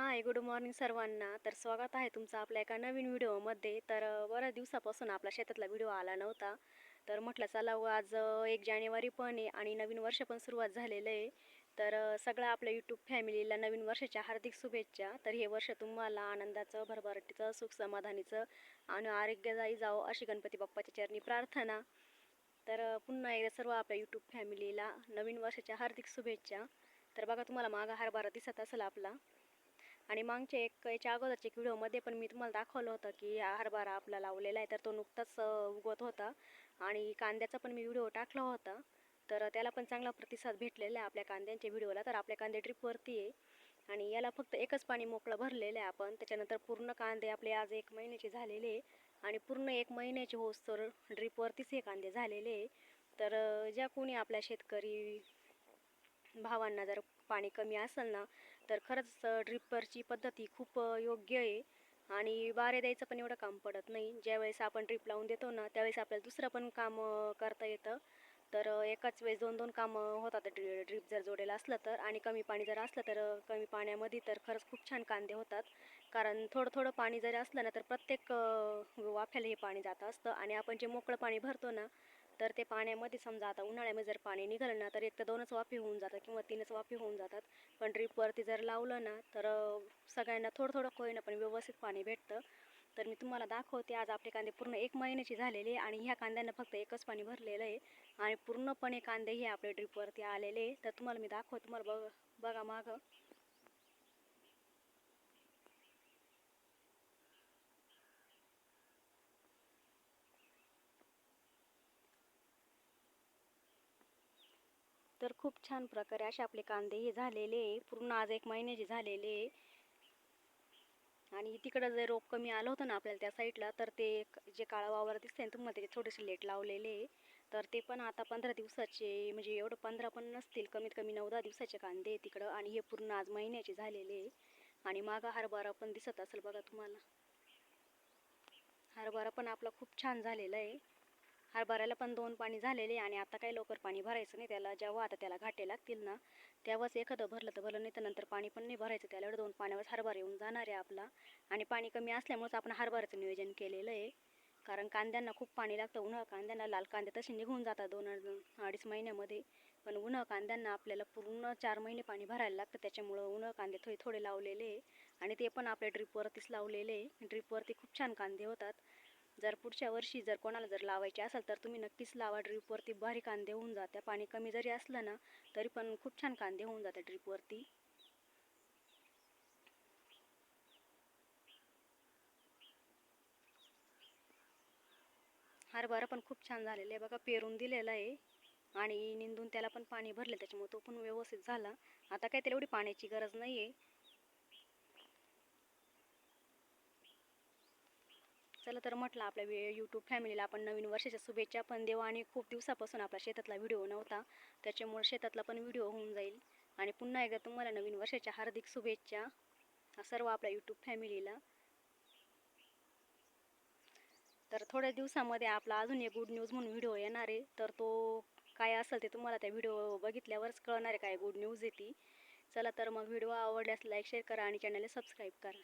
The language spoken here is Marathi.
हाय गुड मॉर्निंग सर्वांना. तर स्वागत आहे तुमचं आपल्या एका नवीन व्हिडिओमध्ये. तर बऱ्याच दिवसापासून आपला शेतातला व्हिडिओ आला नव्हता. तर म्हटलं चला व आज एक जानेवारी पण आहे आणि नवीन वर्ष पण सुरुवात झालेलं आहे. तर सगळं आपल्या यूट्यूब फॅमिलीला नवीन वर्षाच्या हार्दिक शुभेच्छा. तर हे वर्ष तुम्हाला आनंदाचं भरभराटीचं सुख समाधानीचं आणि आरोग्यदायी जावं अशी गणपती बाप्पाच्या चरणी प्रार्थना. तर पुन्हा एकदा सर्व आपल्या यूट्यूब फॅमिलीला नवीन वर्षाच्या हार्दिक शुभेच्छा. तर बघा तुम्हाला मागा हरभरा दिसत असेल आपला. आणि मागच्या एक याच्या अगोदरच्या एक व्हिडिओमध्ये पण मी तुम्हाला दाखवलं होतं की हरभरा आपला लावलेला आहे तर तो नुकताच उगवत होता. आणि कांद्याचा पण मी व्हिडिओ टाकला होता. तर त्याला पण चांगला प्रतिसाद भेटलेला आहे आपल्या कांद्यांच्या व्हिडिओला तर आपल्या कांदे ड्रिपवरती आहे. आणि याला फक्त एकच पाणी मोकळं भरलेलं आहे आपण. त्याच्यानंतर पूर्ण कांदे आपले आज एक महिन्याचे झालेले आहे. आणि पूर्ण एक महिन्याचे होस तर ड्रिपवरतीच हे कांदे झालेले आहे. तर ज्या कोणी आपल्या शेतकरी भावांना जर पाणी कमी असेल ना तर खरंच ड्रिपरची पद्धत ही खूप योग्य आहे. आणि वारे द्यायचं पण एवढं काम पडत नाही. ज्यावेळेस आपण ड्रिप लावून देतो ना त्यावेळेस आपल्याला दुसरं पण काम करता येतं. तर एकाच वेळेस दोन दोन कामं होतात. ड्रि ड्रिप जर जोडेलं असलं तर आणि कमी पाणी जर असलं तर कमी पाण्यामध्ये तर खरंच खूप छान कांदे होतात. कारण थोडं थोडं पाणी जरी असलं ना तर प्रत्येक वाफ्याला हे पाणी जात असतं. आणि आपण जे मोकळं पाणी भरतो ना तर ते पाण्यामध्ये समजा आता उन्हाळ्यामध्ये जर पाणी निघालं ना तर एक तर दोनच वाफे होऊन जातात किंवा तीनच वाफे होऊन जातात. पण ड्रीपवरती जर लावलं ना तर सगळ्यांना थोडं थोडं होईना पण व्यवस्थित पाणी भेटतं. तर मी तुम्हाला दाखवते आज आपले कांदे पूर्ण एक महिन्याची झालेले आणि ह्या कांद्यांना फक्त एकच पाणी भरलेलं आहे. आणि पूर्णपणे कांदे हे आपल्या ड्रीपवरती आलेले तर तुम्हाला मी दाखवते तुम्हाला बघ बघा मागं. तर खूप छान प्रकारे असे आपले कांदे हे झालेले पूर्ण आज एक महिन्याचे झालेले आणि तिकडं जे रोप कमी आलं होतं ना आपल्याला त्या साईडला तर ते जे काळा वावर दिसते ना तुम्हाला त्याचे थोडेसे लेट लावलेले तर ते पण आता पंधरा दिवसाचे म्हणजे एवढं पंधरा पण नसतील कमीत कमी नऊ दहा दिवसाचे कांदे तिकडं. आणि हे पूर्ण आज महिन्याचे झालेले आणि मागं हरभरा पण दिसत असेल बघा तुम्हाला. हरभरा पण आपला खूप छान झालेला आहे. हरभऱ्याला पण दोन पाणी झालेले आणि आता काही लवकर पाणी भरायचं नाही. त्याला जेव्हा आता त्याला घाटे लागतील ना तेव्हाच एखादं भरलं तर भरलं नाही तर नंतर पाणी पण नाही भरायचं. त्याला दोन पाण्यावर हरभरा येऊन जाणार आहे आपला. आणि पाणी कमी असल्यामुळेच आपण हरभऱ्याचं नियोजन केलेलं आहे. कारण कांद्यांना खूप पाणी लागतं उन्हाळा कांद्यांना लाल कांदे तसे निघून जातात दोन अडीच महिन्यामध्ये. पण उन्हाळा कांद्यांना आपल्याला पूर्ण चार महिने पाणी भरायला लागतं. त्याच्यामुळं उन्हाळा कांदे थोडे थोडे लावलेले आहे. आणि ते पण आपल्या ड्रीपवरतीच लावलेले आहे. ड्रीपवरती खूप छान कांदे होतात. जर पुढच्या वर्षी जर कोणाला जर लावायची असेल तर तुम्ही नक्कीच लावा. ड्रीपवरती भारी कांदे होऊन जात्या पाणी कमी जरी असलं ना तरी पण खूप छान कांदे होऊन जाते ड्रीपवरती. हरभरा पण खूप छान झालेला आहे. बघा पेरून दिलेला आहे आणि निंदून त्याला पण पाणी भरले त्याच्यामुळे तो पण व्यवस्थित झाला. आता काय त्याला एवढी पाण्याची गरज नाही आहे चला तर म्हटलं आपल्या वे यूट्यूब फॅमिलीला आपण नवीन वर्षाच्या शुभेच्छा पण देऊ आणि खूप दिवसापासून आपला शेतातला व्हिडिओ नव्हता. त्याच्यामुळे शेतातला पण व्हिडिओ होऊन जाईल. आणि पुन्हा एकदा तुम्हाला नवीन वर्षाच्या हार्दिक शुभेच्छा सर्व आपल्या यूट्यूब फॅमिलीला तर थोड्या दिवसामध्ये आपला अजून एक गुड न्यूज म्हणून व्हिडिओ येणार आहे. तर तो काय असेल ते तुम्हाला त्या व्हिडिओ बघितल्यावरच कळणार आहे काय गुड न्यूज येते चला तर मग व्हिडिओ आवडल्यास लाईक शेअर करा आणि चॅनलला सबस्क्राईब करा.